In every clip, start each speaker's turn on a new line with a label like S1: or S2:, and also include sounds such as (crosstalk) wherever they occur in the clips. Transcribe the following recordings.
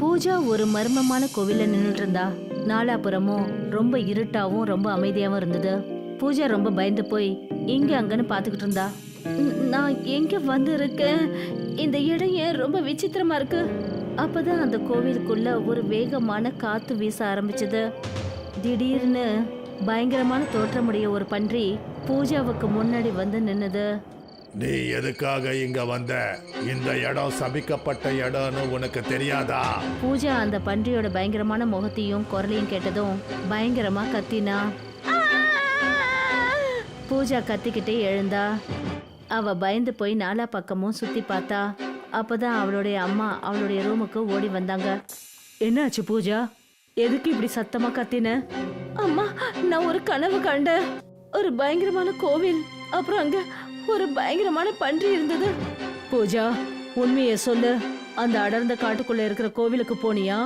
S1: பூஜா ஒரு மர்மமான கோவில்ல நின்றுட்டு இருந்தா நாலாபுறமும் ரொம்ப இருட்டாவும் ரொம்ப அமைதியாவும் இருந்தது. பூஜா ரொம்ப பயந்து போய் இங்க அங்கன்னு பாத்துக்கிட்டு இருந்தா நான் எங்க வந்து இருக்கேன் இந்த இடம் ஏன் ரொம்ப விசித்திரமா இருக்கு? அப்பதான் அந்த கோவிலுக்குள்ள ஒரு வேகமான காத்து வீச ஆரம்பிச்சது. திடீர்னு பயங்கரமான தோற்றமுடைய ஒரு பன்றி பூஜாவுக்கு முன்னாடி வந்து நின்னது.
S2: நீ எதுக்காக இங்க வந்த? இந்த இடம் சபிக்கப்பட்ட இடம்னு உனக்கு தெரியாதா?
S1: பூஜா அந்த பன்றியோட பயங்கரமான முகத்தையும் குரலையும் கேட்டதும் பயங்கரமா கத்தினா. பூஜா கத்திக்கிட்டே எழுந்தா. அவ பயந்து போய் நாலா பக்கமும் சுத்தி பார்த்தா. அப்பதான் அவளுடைய அம்மா அவளுடைய ரூமுக்கு ஓடி வந்தாங்க. என்னாச்சு பூஜா? எதுக்கு இப்படி சத்தமா கத்தின? அம்மா நான் ஒரு கனவு கண்டேன். ஒரு பயங்கரமான கோவில். அப்புறம் அங்க ஒரு பயங்கரமான பன்றி இருந்தது. பூஜா உண்மையை சொல்லு. அந்த அடர்ந்த காட்டுக்குள்ள இருக்கிற கோவிலுக்கு போனியா?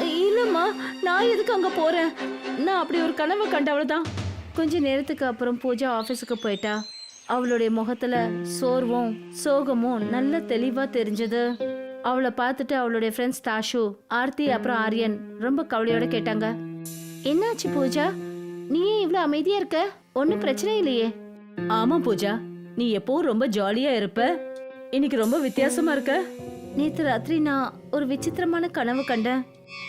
S1: இல்லம்மா நான் எதுக்கு அங்க போறேன்? நான் அப்படி ஒரு கனவு கண்ட அவ்வளவுதான் கொஞ்ச நேரத்துக்கு அப்புறம் பூஜா ஆபீஸுக்கு போயிட்டா. அவளுடைய முகத்துல சோர்வும் சோகமும் நல்ல தெளிவா தெரிஞ்சது. அவளை பார்த்துட்டு அவளுடைய ஃப்ரெண்ட்ஸ் தாஷு ஆர்த்தி அப்புறம் ஆரியன் ரொம்ப கவலையோட கேட்டாங்க. என்னாச்சு பூஜா? நீ ஏன் இவ்வளவு அமைதியா இருக்க? ஒன்னும் பிரச்சனை இல்லையே. ஆமா பூஜா நீ எப்போ ரொம்ப ஜாலியா இருப்ப? இன்னைக்கு ரொம்ப வித்தியாசமா இருக்க? நேத்து ராத்திரி நான் ஒரு விசித்திரமான கனவு கண்டேன்.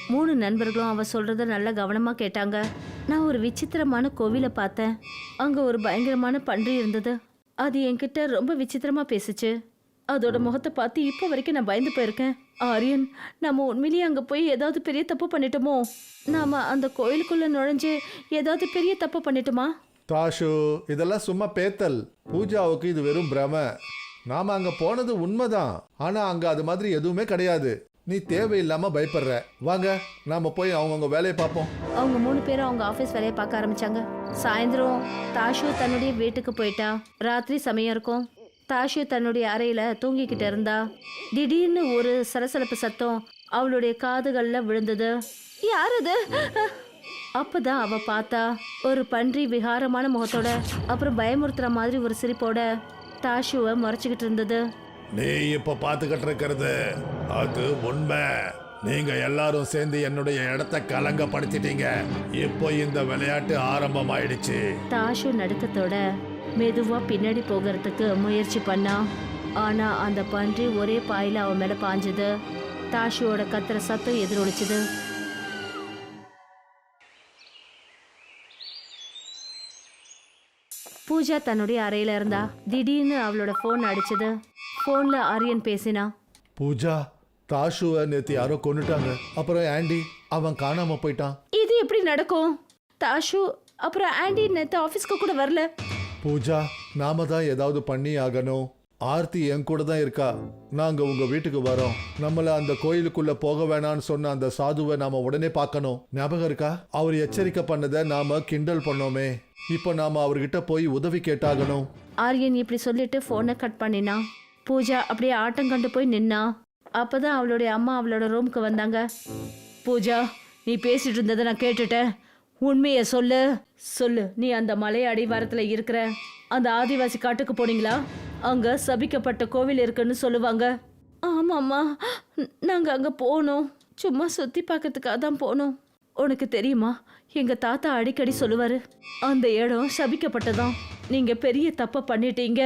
S1: மூணு நண்பர்களும் அவ சொல்றத நல்லா கவனமா கேட்டாங்க. நான் ஒரு விசித்திரமான கோவிலை பார்த்தேன். அங்க ஒரு பயங்கரமான பன்றி இருந்தது. அது என்கிட்ட ரொம்ப விசித்திரமா பேசுச்சு. அதோட முகத்தை பார்த்து இப்போ வரைக்கும் நான் பயந்து போயிருக்கேன். ஆரியன் நம்ம உண்மையிலேயே அங்கே போய் ஏதாவது பெரிய தப்பு பண்ணிட்டோமோ? நாம அந்த கோயிலுக்குள்ள நுழைஞ்சு ஏதாவது பெரிய தப்பு பண்ணிட்டோமா?
S2: தாஷு இதெல்லாம் சும்மா பேத்தல். பூஜாவுக்கு இது வெறும் பிரம. நாம அங்க போனது உண்மைதான். ஆனா அங்க அது மாதிரி எதுவுமே கிடையாது. நீ தேவையில்லாம பயப்படுற. வாங்க நாம போய் அவங்கவுங்க வேலையை பார்ப்போம்.
S1: அவங்க மூணு பேரும் அவங்க ஆஃபீஸ் வேலையை பார்க்க ஆரம்பிச்சாங்க. சாயந்தரம் தாஷு தன்னுடைய வீட்டுக்கு போயிட்டா ராத்திரி சமயம் இருக்கும். தாஷு தன்னுடைய அறையில தூங்கிக்கிட்டு இருந்தா. திடீர்னு ஒரு சலசலப்பு சத்தம் அவளுடைய காதுகள்ல விழுந்தது. யார் அது? அப்பதான் அவ பார்த்தா ஒரு பன்றி விகாரமான முகத்தோட அப்புறம் பயமுறுத்துற மாதிரி ஒரு சிரிப்போட தாஷுவை முறைச்சிக்கிட்டு இருந்தது.
S2: நீ இப்ப பாத்துக்கிட்டு இருக்கிறது அது உண்மை. நீங்க எல்லாரும் சேர்ந்து என்னுடைய இடத்த கலங்கப்படுத்திட்டீங்க. இப்போ இந்த விளையாட்டு ஆரம்பமாயிடுச்சு.
S1: தாஷு நடுக்கத்தோட மெதுவா பின்னாடி போகிறதுக்கு முயற்சி பண்ணா. ஆனா அந்த பன்றி ஒரே பாயில அவன் மேல பாஞ்சது. தாஷுவோட கத்துற சத்தம் எதிரொலிச்சுது. பூஜா தன்னுடைய அறையில இருந்தா திடீர்னு அவளோட ஃபோன் அடிச்சது. ஃபோன்ல ஆரியன் பேசினா
S2: பூஜா தாஷுவை நேத்து யாரோ கொன்னுட்டாங்க. அப்புறம் ஆண்டி அவன் காணாம போயிட்டான்.
S1: இது எப்படி நடக்கும்? தாஷு அப்புறம் ஆண்டி நேத்து ஆஃபீஸ்க்கு கூட வரல.
S2: பூஜா நாம தான் ஏதாவது பண்ணி ஆகணும். ஆர்த்தி என் கூட தான் இருக்கா? நாங்க உங்க வீட்டுக்கு வரோம். நம்மள அந்த கோயிலுக்குள்ள போக வேணாம்னு சொன்ன அந்த சாதுவை நாம உடனே பார்க்கணும். ஞாபகம் இருக்கா? அவர் எச்சரிக்கை பண்ணதை நாம கிண்டல் பண்ணோமே. இப்போ நாம அவர்கிட்ட போய் உதவி கேட்டாகணும்.
S1: ஆரியன் இப்படி சொல்லிட்டு ஃபோனை கட் பண்ணினா. பூஜா அப்படியே ஆட்டம் கண்டு போய் நின்னா. அப்பதான் அவளுடைய அம்மா அவளோட ரூமுக்கு வந்தாங்க. பூஜா நீ பேசிட்டு இருந்ததை நான் கேட்டுட்டேன். உண்மையை சொல்லு. சொல்லு. நீ அந்த மலை அடிவாரத்தில் இருக்கிற அந்த ஆதிவாசி காட்டுக்கு போனீங்களா? அங்க சபிக்கப்பட்ட கோவில் இருக்குன்னு சொல்லுவாங்க. ஆமாம்மா நாங்க அங்க போனோம். சும்மா சுத்தி பார்க்கறதுக்காக தான் போனோம். உனக்கு தெரியுமா? எங்க தாத்தா அடிக்கடி சொல்லுவாரு அந்த இடம் சபிக்கப்பட்டதான். நீங்க பெரிய தப்ப பண்ணிட்டீங்க.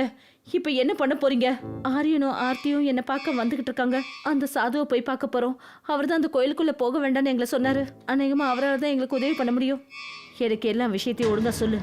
S1: இப்ப என்ன பண்ண போறீங்க? ஆரியனும் ஆர்த்தியும் என்ன பார்க்க வந்துகிட்டு இருக்காங்க. அந்த சாதுவை போய் பார்க்க போறோம். அவர் தான் அந்த கோயிலுக்குள்ள போக வேண்டாம்னு எங்களை சொன்னாரு. அநேகமா அவரால் தான் எங்களுக்கு உதவி பண்ண முடியும். எனக்கு எல்லா விஷயத்தையும் ஒழுங்கா சொல்லு.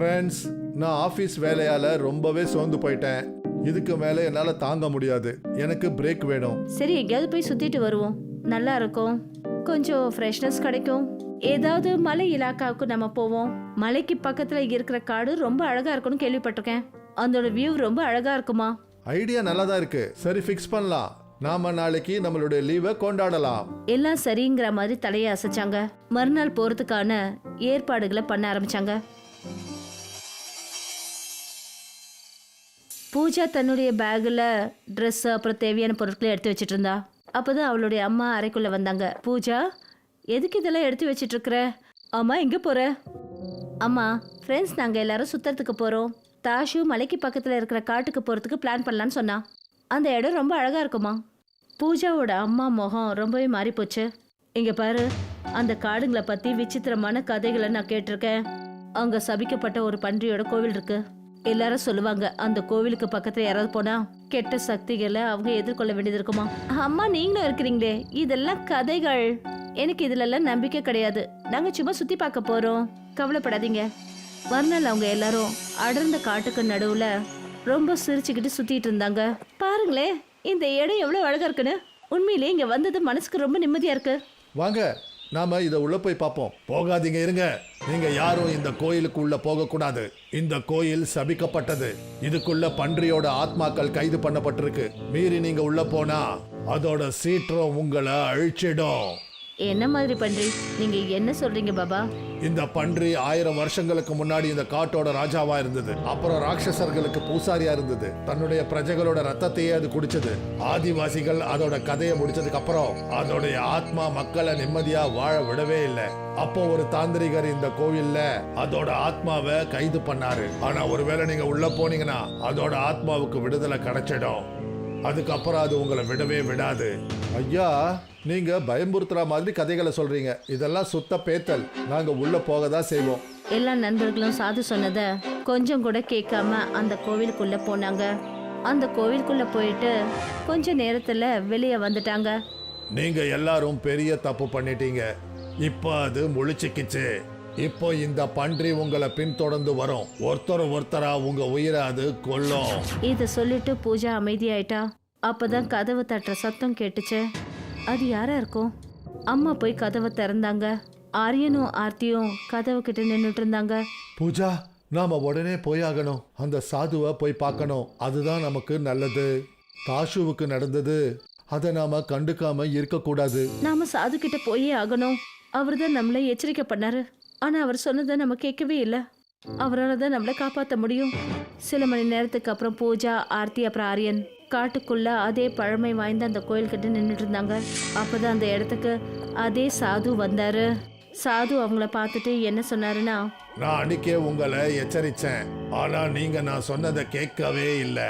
S2: ஃப்ரெண்ட்ஸ் நான் ஆஃபீஸ் வேலையால ரொம்பவே சோர்ந்து போயிட்டேன். இதுக்கு மேலே என்னால் தாங்க முடியாது. எனக்கு பிரேக் வேணும்.
S1: சரி எங்கேயாவது போய் சுத்திட்டு வருவோம். நல்லா இருக்கும். கொஞ்சம் ஃப்ரெஷ்னஸ் கிடைக்கும். ஏதாவது மலை இலாக்காவுக்கு நம்ம போவோம். மலைக்கு பக்கத்துல இருக்கிற காடு ரொம்ப அழகா இருக்கும்னு கேள்விப்பட்டிருக்கேன். அதோட வியூ ரொம்ப அழகா இருக்குமா?
S2: ஐடியா நல்லா தான் இருக்கு. சரி ஃபிக்ஸ் பண்ணலாம். நாம நாளைக்கு நம்மளுடைய லீவை கொண்டாடலாம்.
S1: எல்லாம் சரிங்கிற மாதிரி தலையை அசைச்சாங்க. மறுநாள் போறதுக்கான ஏற்பாடுகளை பண்ண ஆரம்பிச்சாங்க. பூஜா தன்னுடைய பேக்கில் ட்ரெஸ் அப்புறம் தேவையான பொருட்களை எடுத்து வச்சுட்டு இருந்தா அப்போதான் அவளுடைய அம்மா அறைக்குள்ளே வந்தாங்க. பூஜா எதுக்கு இதெல்லாம் எடுத்து வச்சிட்ருக்குற அம்மா எங்கே போகிற அம்மா ஃப்ரெண்ட்ஸ் நாங்கள் எல்லாரும் சுற்றுறதுக்கு போகிறோம் தாஷு மலைக்கு பக்கத்தில் இருக்கிற காட்டுக்கு போகிறதுக்கு பிளான் பண்ணலான்னு சொன்னான் அந்த இடம் ரொம்ப அழகாக இருக்குமா? பூஜாவோட அம்மா முகம் ரொம்பவே மாறி போச்சு இங்கே பாரு அந்த காடுங்களை பற்றி விசித்திரமான கதைகளை நான் கேட்டிருக்கேன். அங்கே சபிக்கப்பட்ட ஒரு பன்றியோட கோவில் இருக்குது எல்லாரும் சொல்லுவாங்க அந்த கோவிலுக்கு பக்கத்துல யாராவது போனா கெட்ட சக்திகளை அவங்க எதிர்கொள்ள வேண்டியது இருக்குமா? அம்மா நீங்களும் இருக்கிறீங்களே இதெல்லாம் கதைகள். எனக்கு இதுல எல்லாம் நம்பிக்கை கிடையாது. நாங்க சும்மா சுத்தி பார்க்க போறோம். கவலைப்படாதீங்க. மறுநாள் அவங்க எல்லாரும் அடர்ந்த காட்டுக்கு நடுவுல ரொம்ப சிரிச்சுக்கிட்டு சுத்திட்டு இருந்தாங்க. பாருங்களே இந்த இடம் எவ்வளவு அழகா இருக்குன்னு. உண்மையிலேயே இங்க வந்தது மனசுக்கு ரொம்ப நிம்மதியா இருக்கு.
S2: வாங்க நாம இதை உள்ள போய் பார்ப்போம் போகாதீங்க இருங்க. நீங்க யாரும் இந்த கோயிலுக்கு உள்ள போகக்கூடாது. இந்த கோயில் சபிக்கப்பட்டது. இதுக்குள்ள பன்றியோட ஆத்மாக்கள் கைது பண்ணப்பட்டிருக்கு. மீறி நீங்க உள்ள போனா அதோட சீற்றம் உங்களை அழிச்சிடும்.
S1: என்ன மாதிரி பன்றி? நீங்க என்ன சொல்றீங்க பாபா?
S2: இந்த பன்றி ஆயிரம் வருஷங்களுக்கு முன்னாடி இந்த காட்டோட ராஜாவா இருந்தது. அப்புறம் ராட்சசர்களுக்கு பூசாரியா இருந்தது. தன்னுடைய பிரஜைகளோட ரத்தத்தையே அது குடிச்சது. ஆதிவாசிகள் அதோட கதையை முடிச்சதுக்கு அப்புறம் அதோடைய ஆத்மா மக்களை நிம்மதியா வாழ விடவே இல்லை. அப்போ ஒரு தாந்திரிகர் இந்த கோவில்ல அதோட ஆத்மாவை கைது பண்ணாரு. ஆனா ஒருவேளை நீங்க உள்ள போனீங்கன்னா அதோட ஆத்மாவுக்கு விடுதலை கிடைச்சிடும். அதுக்கப்புறம் அது உங்களை விடவே விடாது. ஐயா நீங்க பயமுறுத்துற மாதிரி கதைகளை சொல்றீங்க. இதெல்லாம் சுத்த பேத்தல். நாங்க உள்ள போக தான் செய்வோம்.
S1: எல்லா நண்பர்களும் சாது சொன்னதை கொஞ்சம் கூட கேட்காம அந்த கோவிலுக்குள்ள போனாங்க. அந்த கோவிலுக்குள்ள போயிட்டு கொஞ்ச நேரத்துல வெளியே வந்துட்டாங்க.
S2: நீங்க எல்லாரும் பெரிய தப்பு பண்ணிட்டீங்க. இப்போ அது முழிச்சுக்கிச்சு. இப்போ இந்த பன்றி உங்களை பின்தொடர்ந்து வரும். ஒருத்தர் ஒருத்தரா உங்க உயிரை அது கொல்லும்.
S1: இத சொல்லிட்டு பூஜா அமைதியாயிட்டா. அப்பதான் கதவு தட்டுற சத்தம் கேட்டுச்சு. அது யாரா இருக்கும் அம்மா போய் கதவை திறந்தாங்க. ஆரியனும் ஆர்த்தியும் கதவு கிட்ட நின்னுட்டு இருந்தாங்க
S2: பூஜா நாம உடனே போயாகணும் அந்த சாதுவை போய் பார்க்கணும். அதுதான் நமக்கு நல்லது. தாஷுவுக்கு நடந்தது. அதை நாம கண்டுக்காம இருக்கக்கூடாது.
S1: நாம சாது கிட்ட போயே ஆகணும். அவர் தான் நம்மளை எச்சரிக்கை பண்ணாரு. ஆனா அவர் சொன்னதை நம்ம கேட்கவே இல்லை. அவரால் தான் நம்மளை காப்பாற்ற முடியும். சில மணி நேரத்துக்கு அப்புறம் பூஜா ஆர்த்தி அப்புறம் ஆரியன். காட்டுக்குள்ள அதே பழமை வாய்ந்த அந்த கோயில்கிட்ட நின்றுட்டு இருந்தாங்க. அப்பதான் அந்த இடத்துக்கு அதே சாது வந்தாரு. சாது அவங்கள பார்த்துட்டு என்ன சொன்னாருன்னா
S2: நான் அன்னைக்கே உங்களை எச்சரிச்சேன். ஆனா நீங்க நான் சொன்னதை கேட்கவே இல்லை.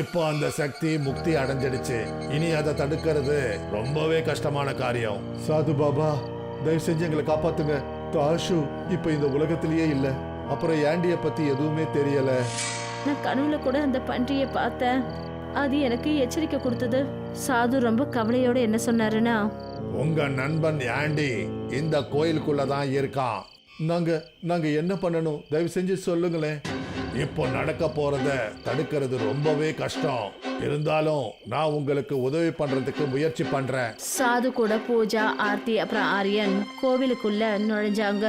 S2: இப்போ அந்த சக்தி முக்தி அடைஞ்சிடுச்சு. இனி அதை தடுக்கிறது ரொம்பவே கஷ்டமான காரியம். சாது பாபா தயவு செஞ்சு எங்களை காப்பாத்துங்க. தாஷு இப்போ இந்த உலகத்திலேயே இல்ல. அப்புறம் ஏண்டிய பத்தி எதுவுமே தெரியல.
S1: நான் கனவுல கூட அந்த பன்றியை பார்த்தேன். அது எனக்கு எச்சரிக்கை கொடுத்தது. சாது ரொம்ப கவலையோட என்ன சொன்னாருன்னா
S2: உங்க நண்பன் ஆண்டி இந்த கோயிலுக்குள்ள தான் இருக்கான். நாங்க நாங்க என்ன பண்ணணும்? தயவு செஞ்சு சொல்லுங்களேன். இப்போ நடக்க போறத தடுக்கிறது ரொம்பவே கஷ்டம். இருந்தாலும் நான் உங்களுக்கு உதவி பண்றதுக்கு முயற்சி பண்றேன்.
S1: சாது கூட பூஜா ஆர்த்தி அப்புறம் ஆரியன் கோவிலுக்குள்ள நுழைஞ்சாங்க.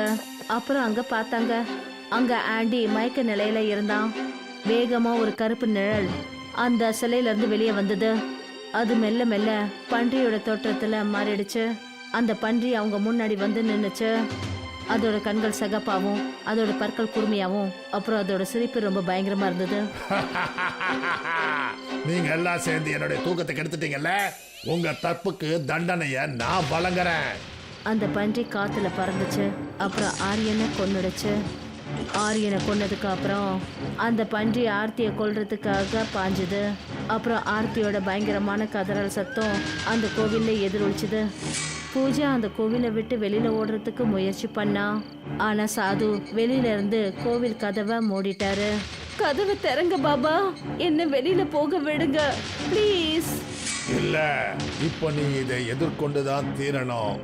S1: அப்புறம் அங்க பார்த்தாங்க. அங்க ஆண்டி மயக்க நிலையில இருந்தான். வேகமா ஒரு கருப்பு நிழல் அந்த சிலையில இருந்து வெளியே வந்தது. அது மெல்ல மெல்ல பன்றியோட தோற்றத்துல மாறிடுச்சு. அந்த பன்றி அவங்க முன்னாடி வந்து நின்னுச்சு. அதோட கண்கள் சகப்பாவும் அதோட பற்கள் குறுமையாவும் அப்புறம் அதோட சிரிப்பு ரொம்ப பயங்கரமா இருந்தது. (laughs)
S2: நீங்க எல்லாம் சேர்ந்து என்னுடைய தூக்கத்தை கெடுத்துட்டீங்கல்ல? உங்க தப்புக்கு தண்டனைய நான் வழங்குறேன்.
S1: அந்த பன்றி காத்துல பறந்துச்சு. அப்புறம் ஆரியனை கொன்னுடுச்சு. ஆரியனை கொன்னதுக்கு அப்புறம் அந்த பன்றி ஆர்த்தியை கொல்றதுக்காக பாஞ்சுது. அப்புறம் ஆர்த்தியோட பயங்கரமான கதறல் சத்தம் அந்த கோவில்ல எதிரொலிச்சுது. பூஜா அந்த கோவிலை விட்டு வெளியில ஓடுறதுக்கு முயற்சி பண்ணா. ஆனா சாது வெளியில இருந்து கோவில் கதவை மூடிட்டாரு. கதவை திறங்க பாபா. என்ன வெளியில போக விடுங்க. ப்ளீஸ்
S2: இல்ல இப்போ நீ இதை எதிர்கொண்டு தான் தீரணும்.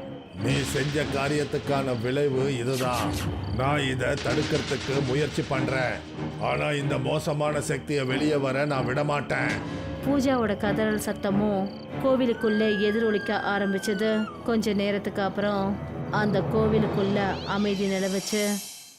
S2: நீ செஞ்ச காரியத்துக்கான விளைவு இதுதான். நான் இதை தடுக்கிறதுக்கு முயற்சி பண்றேன். ஆனா இந்த மோசமான சக்தியை வெளியே வர நான் விட மாட்டேன்
S1: பூஜாவோட கதறல் சத்தமும் கோவிலுக்குள்ள எதிரொலிக்க ஆரம்பிச்சது. கொஞ்ச நேரத்துக்கு அப்புறம் அந்த கோவிலுக்குள்ள அமைதி நிலவுச்சு.